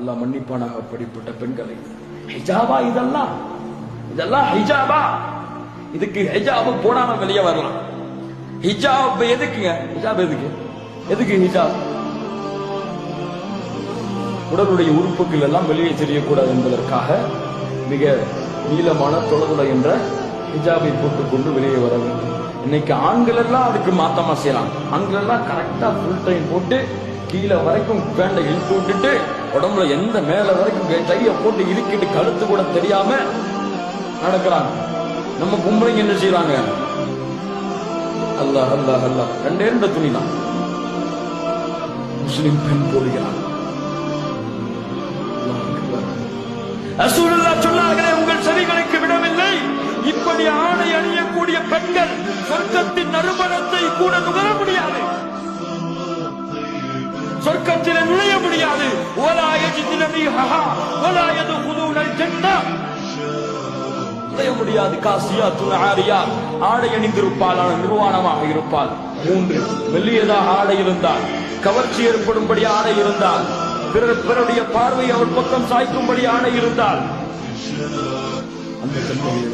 அல்லாஹ் மன்னிப்பானாக அப்படிப்பட்ட பெண்களை. ஹிஜாபா இதெல்லாம். இதெல்லாம் ஹிஜாபா. இதுக்கு ஹிஜாப் போடாம வெளியே வரலாம். ஹிஜாப் எதுக்குங்க? ஹிஜாப் எதுக்கு? எதுக்கு ஹிஜாப்? உடலுடைய உறுப்புகள் எல்லாம் வெளியே தெரியக்கூடாது என்பதற்காக மிக நீளமான தொலைதுளை என்ற ஹிஜாபை போட்டுக்கொண்டு வெளியே வர வேண்டும். இன்னைக்கு ஆண்கள் எல்லாம் அதுக்கு மாத்தமா செய்யலாம். ஆண்கள் எல்லாம் கரெக்டா ஃபுல் டைம் போட்டு கீழே வரைக்கும் பேண்டை இழுத்து விட்டுட்டு உடம்புல எந்த மேல வரைக்கும் டைய போட்டு இறுக்கிட்டு கழுத்து கூட தெரியாம நடக்கிறாங்க. நம்ம பொம்பளைங்க என்ன செய்யறாங்க அல்லாஹ் அல்லாஹ் அல்லாஹ். ரெண்டே ரெண்டு துணி தான் முஸ்லிம் பெண் போடுகிறான் சொன்னார்களே உங்கள் செவிகளுக்கு விடவில்லை. இப்படி ஆணை அணியக்கூடிய பெண்கள் சொர்க்கத்தின் நறுமணத்தை கூட நுகர சொர்க்கத்தில் நுழைய முடியாது. ஓலா யஜிதுன ஹஹா ஓலாயது யதுகுலூனல் ஜன்னah நுழைய முடியாது காசியா துணாரியா ஆடை அணிந்திருப்பால் ஆனால் நிர்வாணமாக இருப்பாள். மூன்று மெல்லியதாக ஆடை இருந்தால் கவர்ச்சி ஏற்படும்படி ஆடை இருந்தால் பிறர் பிறருடைய பார்வை அவர் பக்கம் சாய்க்கும்படி ஆடை இருந்தால் அந்த தன்மையை